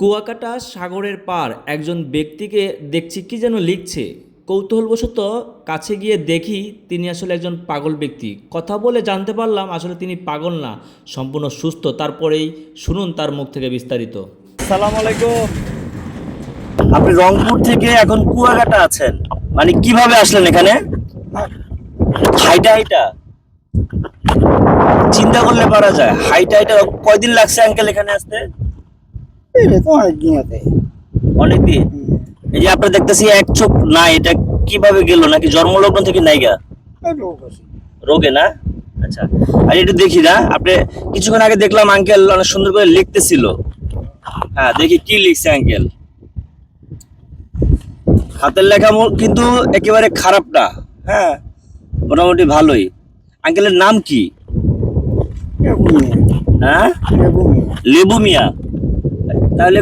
কুয়াকাটা সাগরের পার একজন ব্যক্তিকে দেখছি কি যেন লিখছে। কৌতূহলবশত কাছে গিয়ে দেখি তিনি আসলে একজন পাগল ব্যক্তি। কথা বলে জানতে পারলাম আসলে তিনি পাগল না সম্পূর্ণ সুস্থ। তারপরেই শুনুন তার মুখ থেকে বিস্তারিত। সালাম আলাইকুম। আপনি রংপুর থেকে এখন কুয়াকাটা আছেন। মানে কীভাবে আসলেন এখানে? হাইটা হাইটা চিন্তা করলে পারা যায়। হাইটা হাইটা কয়দিন লাগছে আঙ্কেল এখানে আসতে? এটা তো অনেক দিন আছে অনেকদিন এই যে আপনারা দেখতেছি এক চোখ নাই এটা কীভাবে গেল? নাকি জন্মলগ্ন থেকে নাইগা রোগে না? আচ্ছা। আর একটু দেখি না আপনি কিছুক্ষণ আগে দেখলাম আঙ্কেল অনেক সুন্দর করে লিখতেছিল। হ্যাঁ দেখি কি লিখছে আঙ্কেল। হাতের লেখা কিন্তু একেবারে খারাপ না। হ্যাঁ। মোটামুটি ভালোই। আঙ্কেলের নাম কি? হ্যাঁ? লেবু মিয়া। তাহলে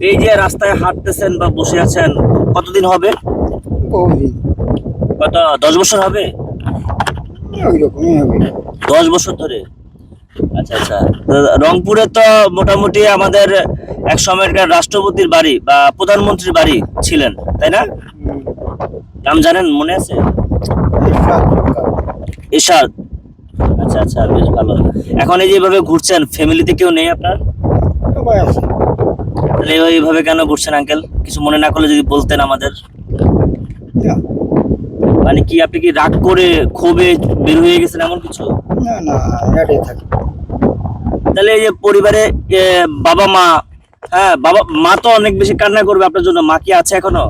এই যে রাস্তায় হাঁটতেছেন বা বসে আছেন কতদিন হবে? কত দশ বছর হবে? দশ বছর ধরে? আচ্ছা আচ্ছা। রংপুরে তো মোটামুটি আমাদের এক সময়কার রাষ্ট্রপতির বাড়ি বা প্রধানমন্ত্রীর বাড়ি ছিলেন তাই না? নাম জানেন মনে আছে। এরশাদ আচ্ছা আচ্ছা বেশ ভালো। এখন এই যেভাবে ঘুরছেন ফ্যামিলিতে কেউ নেই আপনার? সবাই আছে? তাহলে এইভাবে কেন ঘুরছেন আঙ্কেল কিছু মনে না করলে যদি বলতেন আমাদের। মানে কি আপনি কি রাগ করে ক্ষোভে বের হয়ে গেছেন এমন কিছু? না না এটাই থাকে। তাহলে এই যে পরিবারে বাবা মা হ্যাঁ বাবা মা তো অনেক বেশি কান্না করবে আপনার জন্য। মা কি আছে এখনও?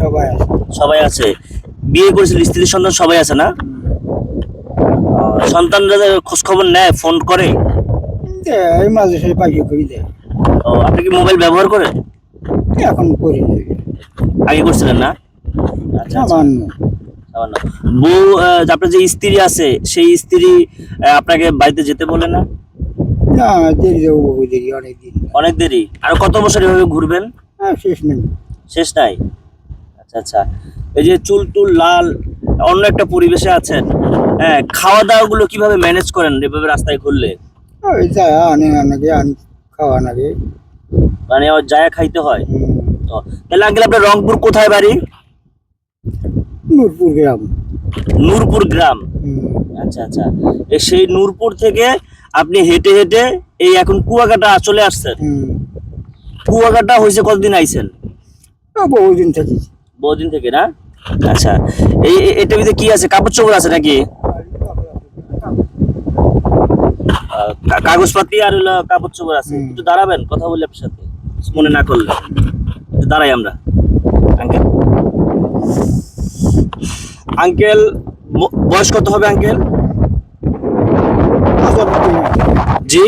সবাই আছে। সবাই আছে। বিয়ে করেছিল স্ত্রী সন্তান সবাই আছে না? সন্তানরা খোঁজ খবর নেয় ফোন করে? দে, এই মাঝে পাইয়ে করে দেয় ও আপনি কি মোবাইল ব্যবহার করেন? এখন করি না। আগে করছিলেন না? আচ্ছা আচ্ছা। সামান্য। সামান্য। বউ আপনার যে স্ত্রী আছে সেই স্ত্রী আপনাকে বাড়িতে যেতে বলে না? না দেরি যাব বহু দেরি অনেক অনেক দেরি। আর কত বছর এভাবে ঘুরবেন? হ্যাঁ শেষ নেই। শেষ নাই? আচ্ছা আচ্ছা। এই যে চুল টুল লাল অন্য একটা পরিবেশে আছেন হ্যাঁ খাওয়া দাওয়া গুলো কীভাবে ম্যানেজ করেন? এভাবে রাস্তায় ঘুরলে? ওই যা আনে আনাকে আনি খাওয়া নাগে মানে ওর জায়গা খাইতে হয়। তো তাহলে আঙ্কেল আপনার রংপুর কোথায় বাড়ি? নূরপুর গ্রাম। নূরপুর গ্রাম। আচ্ছা আচ্ছা। সেই নূরপুর থেকে আপনি হেঁটে হেঁটে এই এখন কুয়াকাটা চলে আসছেন। কুয়াকাটা হয়েছে কতদিন আইছেন? ও বহুদিন থেকে বহুদিন থেকে না? আচ্ছা। এই এটার ভিতরে কি আছে? কাপড় চোপড় আছে নাকি আহ, কা- কাগজপাতি আর হলো কাপড় চোপড় আছে। একটু দাঁড়াবেন কথা বলি আপনার সাথে। মনে না করলে। দাঁড়াই আমরা। আঙ্কেল। আঙ্কেল বয়স কত হবে আঙ্কেল? জি?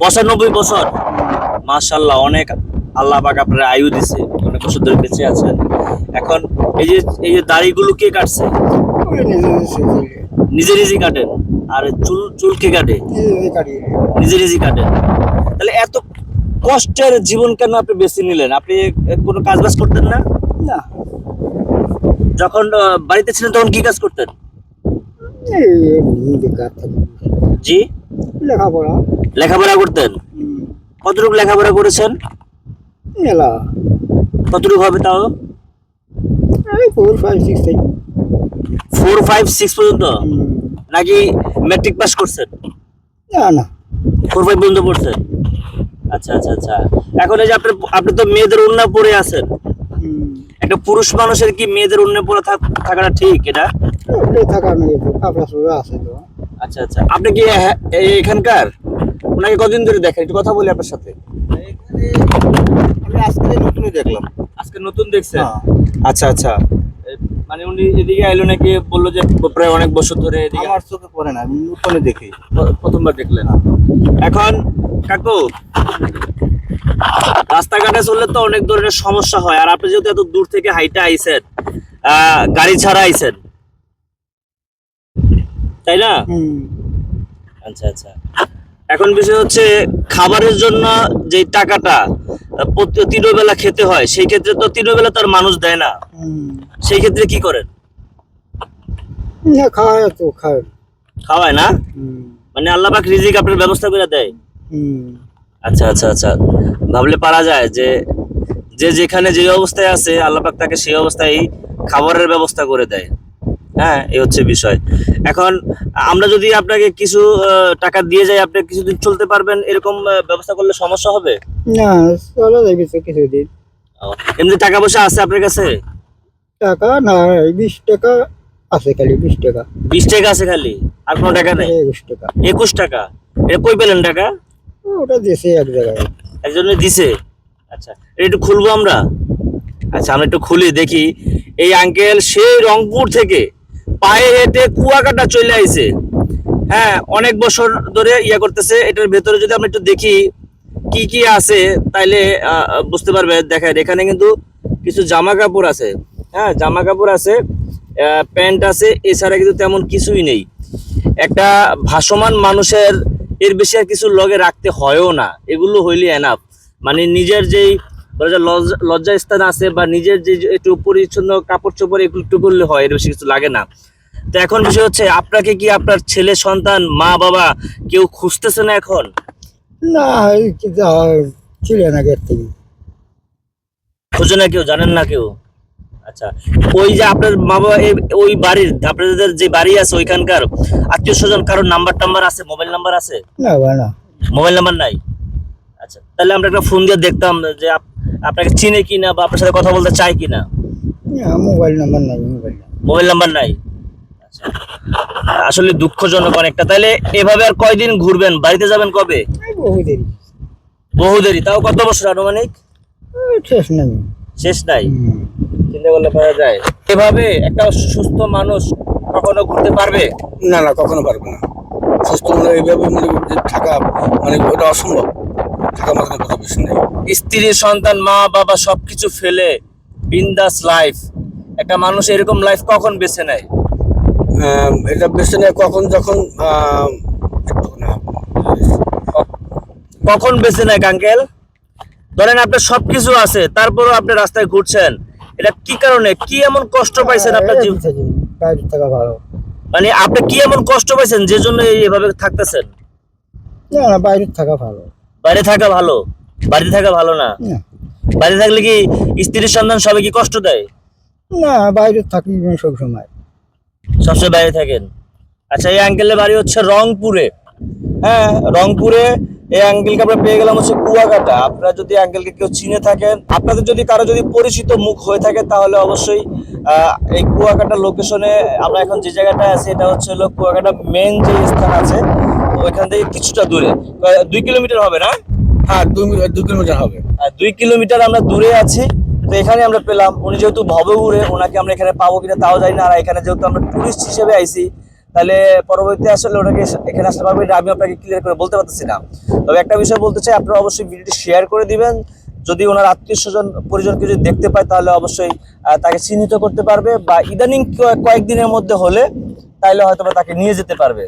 পঁচানব্বই। বছর? মাশাল্লাহ অনেক আল্লাহ পাক আপনার আয়ু দিছে। অনেক বছর ধরে বেঁচে আছেন। এখন এই যে এই যে দাড়িগুলো কে কাটছে? নিজে নিজে কাটেন? আর চুল চুল কে কাটে? নিজে নিজে কাটে। তাহলে এত কষ্টের জীবন কেন আপনি বেছে নিলেন? আপনি কোনো কাজ বাজ করতেন না? না। যখন বাড়িতে ছিলেন তখন কি কাজ করতেন? জি? লেখাপড়া। লেখাপড়া করতেন? কতটুকু লেখাপড়া করেছেন? মেলা। কতটুকু হবে তাও? Four five six four five six পর্যন্ত? নাকি ম্যাট্রিক পাস করছেন? না না। ফোর ফাইভ পর্যন্ত পড়ছেন? আচ্ছা আচ্ছা আচ্ছা। এখন এই যে আপনি আপনি তো মেয়েদের উন্নয় পড়ে আছেন। একটা পুরুষ মানুষের কি মেয়েদের উন্নয় পড়ে থাক- থাকাটা ঠিক এটা? থাকার নেই আছে তো। আচ্ছা আচ্ছা। আপনি কি এখানকার? ওনাকে কদিন ধরে দেখেন? একটু কথা বলি আপনার সাথে। আমি আজকে নতুনই দেখলাম। আজকে নতুন দেখছেন? হ্যাঁ। আচ্ছা আচ্ছা। মানে উনি এদিকে আইলো নাকি বলল যে প্রায় অনেক বছর ধরে এদিকে আমার চোখে পড়ে না আমি নতুনই দেখি। প্রথমবার দেখলেন। এখন কাকু রাস্তাঘাটে চললে তো অনেক ধরনের সমস্যা হয়। আর আপনি যেহেতু এত দূর থেকে হাইটে আইছেন আহ, গাড়ি ছাড়া আইছেন তাই না? আচ্ছা আচ্ছা। এখন বিষয় হচ্ছে খাবারের জন্য যে টাকাটা তিনবেলা খেতে হয় সেই ক্ষেত্রে তো তিনবেলা তার মানুষ দেয় না। সেই ক্ষেত্রে কি করেন? খাওয়ায় তো খায়। খাওয়ায় না? মানে আল্লাহ পাক রিজিক আপনার ব্যবস্থা করে দেয়? হুম। আচ্ছা আচ্ছা আচ্ছা। ভাবলে পারা যায় যে যে যেখানে যে অবস্থায় আছে আল্লাহ পাক তাকে সেই অবস্থায় খাবারের ব্যবস্থা করে দেয়। হ্যাঁ এই হচ্ছে বিষয়। এখন আমরা যদি আপনাকে কিছু টাকা দিয়ে যাই আপনি কিছুদিন চলতে পারবেন? এরকম ব্যবস্থা করলে সমস্যা হবে? না চলা যাবে তো কিছুদিন। এমনি টাকা পয়সা আছে আপনার কাছে? টাকা না বিশ টাকা আছে খালি বিশ টাকা। বিশ টাকা আছে খালি আর কোনো টাকা নেই? একুশ টাকা। একুশ টাকা? এটা কই পেলেন টাকা? ওটা দিয়েছে এক জায়গায়। একজনে দিছে? আচ্ছা এটা একটু খুলবো আমরা? আচ্ছা আমরা একটু খুলি দেখি। এই আঙ্কেল সেই রংপুর থেকে পায়ে হেঁটে কুয়াকাটা চলে আইছে। হ্যাঁ অনেক বছর ধরে ইয়া করতেছে। এটার ভেতরে যদি আমরা একটু দেখি কি কি আছে, তাইলে বুঝতে পারবে। দেখেন, এখানে কিন্তু কিছু জামা কাপড় আছে। হ্যাঁ জামা কাপড় আছে প্যান্ট আছে, এছাড়া কিন্তু তেমন কিছুই নেই। একটা ভাসমান মানুষের এর বেশি আর কিছু লগে রাখতে হয়ও না। এগুলো হইলে এনাফ মানে নিজের যেই লজ্জা স্থান আছে বা নিজের যে একটু পরিচ্ছন্ন কাপড় চোপড় এগুলো একটু করলে হয়, এর বেশি কিছু লাগে না। তো এখন বিষয় হচ্ছে আপনাকে কি আপনার ছেলে সন্তান মা বাবা কেউ খুঁজতেছে না এখন? না ছিল না আগের থেকে। খুঁজে না কেউ জানেন না কেউ? আচ্ছা ওই যে আপনার মা বাবা ওই বাড়ির আপনাদের যে বাড়ি আছে ওইখানকার আত্মীয় স্বজন কারোর নাম্বার টাম্বার আছে মোবাইল নাম্বার আছে? না না। মোবাইল নাম্বার নাই? আচ্ছা তাহলে আমরা একটা ফোন দিয়ে দেখতাম যে আপ- আপনাকে চিনে কিনা বা আপনার সাথে কথা বলতে চায় কিনা? মোবাইল নাম্বার নাই মোবাইল নাম্বার মোবাইল নাম্বার নাই? আসলে দুঃখজনক অনেকটা। তাহলে এভাবে আর কয়দিন ঘুরবেন? বাড়িতে যাবেন কবে? বহু দেরি বহু দেরি তাও কত বছর আনুমানিক? শেষ নেই। শেষ নাই? চিন্তা করলে পারা যায়। এভাবে একটা সুস্থ মানুষ কখনো ঘুরতে পারবে? না না কখনো পারব না। সুস্থ মানে এইভাবে মানে থাকা মানে ওটা অসম্ভব। থাকা মতন কথা বেশি নেই। স্ত্রী সন্তান মা বাবা সবকিছু ফেলে বিন্দাস লাইফ একটা মানুষ এরকম লাইফ কখন বেছে নেয়? এটা বেশি নেই কখন যখন আহ, কখন বেছে নেয় আঙ্কেল ধরেন আপনার সবকিছু আছে তারপরও আপনি রাস্তায় ঘুরছেন। এটা কি কারণে? কি এমন কষ্ট পাইছেন আপনার থেকে ভালো। মানে আপনি কি এমন কষ্ট পাইছেন যে জন্য এই- এভাবে থাকতেছেন? না বাইরে থাকা ভালো। বাইরে থাকা ভালো? বাড়িতে থাকা ভালো না? বাইরে থাকলে কি স্ত্রীর সন্তান সবাই কি কষ্ট দেয়? না বাইরে থাকি সব সময় সবসময় বাইরে থাকেন। আচ্ছা এই আঙ্কেলের বাড়ি হচ্ছে রংপুরে। হ্যাঁ রংপুরে এই আঙ্কেলকে আমরা পেয়ে গেলাম হচ্ছে কুয়াকাটা। আপনারা যদি আঙ্কেলকে কেউ চিনে থাকেন আপনাদের যদি কারও যদি পরিচিত মুখ হয়ে থাকে তাহলে অবশ্যই এই কুয়াকাটা লোকেশনে আমরা এখন যে জায়গাটায় আছি এটা হচ্ছে হলো কুয়াকাটা মেন যে স্থান আছে ওইখান থেকে কিছুটা দূরে। দুই কিলোমিটার হবে না? হ্যাঁ দুই দুই কিলোমিটার হবে। দুই কিলোমিটার আমরা দূরে আছি। তো এখানে আমরা পেলাম, উনি যেহেতু ভবঘুরে ওনাকে আমরা এখানে পাবো কিনা তাও জানি না, আর এখানে যেহেতু আমরা টুরিস্ট হিসেবে আইছি, তাহলে পরবর্তী আসলে ওনাকে এখানে আসতে পারব আমি আপনাকে ক্লিয়ার করে বলতে পারতেছি না। তবে একটা বিষয় বলতে চাই, আপনারা অবশ্যই ভিডিওটি শেয়ার করে দিবেন। যদি ওনার আত্মীয় স্বজন পরিজনকে যদি দেখতে পায়, তাহলে অবশ্যই তাকে চিহ্নিত করতে পারবে বা ইদানিং কয়েকদিনের মধ্যে হলে, তাহলে হয়তো তাকে নিয়ে যেতে পারবে।